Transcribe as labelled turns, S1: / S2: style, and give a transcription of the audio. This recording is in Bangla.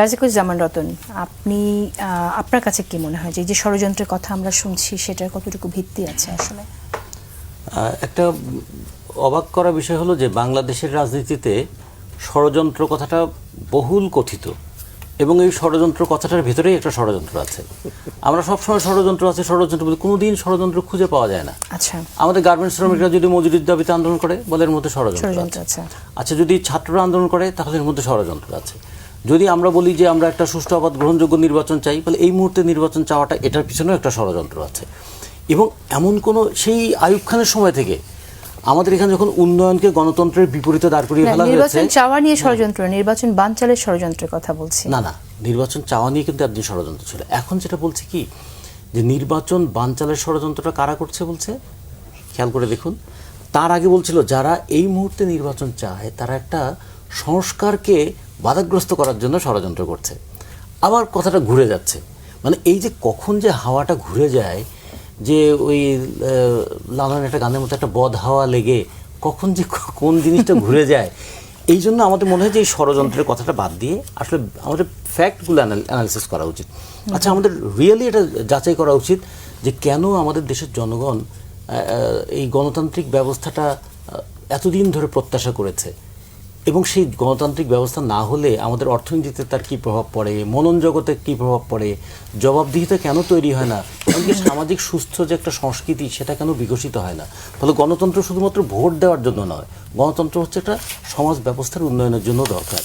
S1: রাজিকুজ্জামান রতন আপনি আপনার কাছে কি মনে হয় যে যে ষড়যন্ত্রের কথা আমরা শুনছি সেটার কতটুকু ভিত্তি আছে আসলে?
S2: একটা অবাক করা বিষয় হলো যে বাংলাদেশের রাজনীতিতে ষড়যন্ত্র কথাটা বহুল কথিত এবং এই ষড়যন্ত্র কথাটার ভেতরেই একটা ষড়যন্ত্র আছে। আমরা সবসময় ষড়যন্ত্র আছে ষড়যন্ত্র বলি কোনোদিন ষড়যন্ত্র খুঁজে পাওয়া যায় না।
S1: আচ্ছা।
S2: আমাদের গার্মেন্টস শ্রমিকরা যদি মজুরির দাবিতে আন্দোলন করে বলে এর মধ্যে ষড়যন্ত্র আছে। আচ্ছা যদি ছাত্ররা আন্দোলন করে তাহলে এর মধ্যে ষড়যন্ত্র আছে। যদি আমরা বলি যে আমরা একটা সুষ্ঠু আবাদ গ্রহণযোগ্য নির্বাচন চাই বলে এই মুহূর্তে নির্বাচন চাওয়াটা এটার পিছনেও একটা ষড়যন্ত্র আছে। এবং এমন কোনো সেই আয়ুব খানের সময় থেকে আমাদের এখানে যখন উন্নয়নকে গণতন্ত্রের বিপরীতে দাঁড় করিয়ে ফেলা হয়েছে
S1: নির্বাচন চাওয়া নিয়ে ষড়যন্ত্র নির্বাচন বানচালের ষড়যন্ত্রের কথা বলছি।
S2: না না নির্বাচন চাওয়া নিয়ে কিন্তু একদিন ষড়যন্ত্র ছিল। এখন যেটা বলছে কি যে নির্বাচন বানচালের ষড়যন্ত্রটা কারা করছে বলছে? খেয়াল করে দেখুন। তার আগে বলছিল যারা এই মুহূর্তে নির্বাচন চায় তারা একটা সংস্কারকে বাধাগ্রস্ত করার জন্য ষড়যন্ত্র করছে। আবার কথাটা ঘুরে যাচ্ছে। মানে এই যে কখন যে হাওয়াটা ঘুরে যায়, যে ওই লালন একটা গানের মতো একটা বদ হাওয়া লেগে কখন যে কোন জিনিসটা ঘুরে যায়, এই জন্য আমাদের মনে হয় যে এই ষড়যন্ত্রের কথাটা বাদ দিয়ে আসলে আমাদের ফ্যাক্টগুলো অ্যানালিসিস করা উচিত। আচ্ছা আমাদের রিয়েলি এটা যাচাই করা উচিত যে কেন আমাদের দেশের জনগণ এই গণতান্ত্রিক ব্যবস্থাটা এতদিন ধরে প্রত্যাশা করেছে। এবং সেই গণতান্ত্রিক ব্যবস্থা না হলে আমাদের অর্থনীতিতে তার কী প্রভাব পড়ে? মনন জগতে কী প্রভাব পড়ে? জবাবদিহিতা কেন তৈরি হয় না? এমনকি সামাজিক সুস্থ যে একটা সংস্কৃতি, সেটা কেন বিকশিত হয় না? ফলে গণতন্ত্র শুধুমাত্র ভোট দেওয়ার জন্য নয়, গণতন্ত্র হচ্ছে একটা সমাজ ব্যবস্থার উন্নয়নের জন্য দরকার.